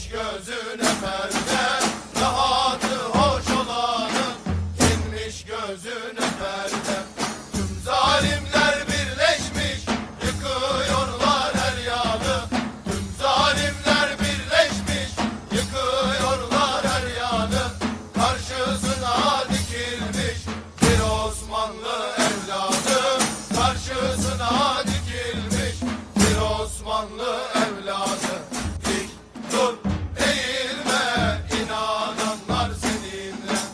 Düş gözüne perde. Amen.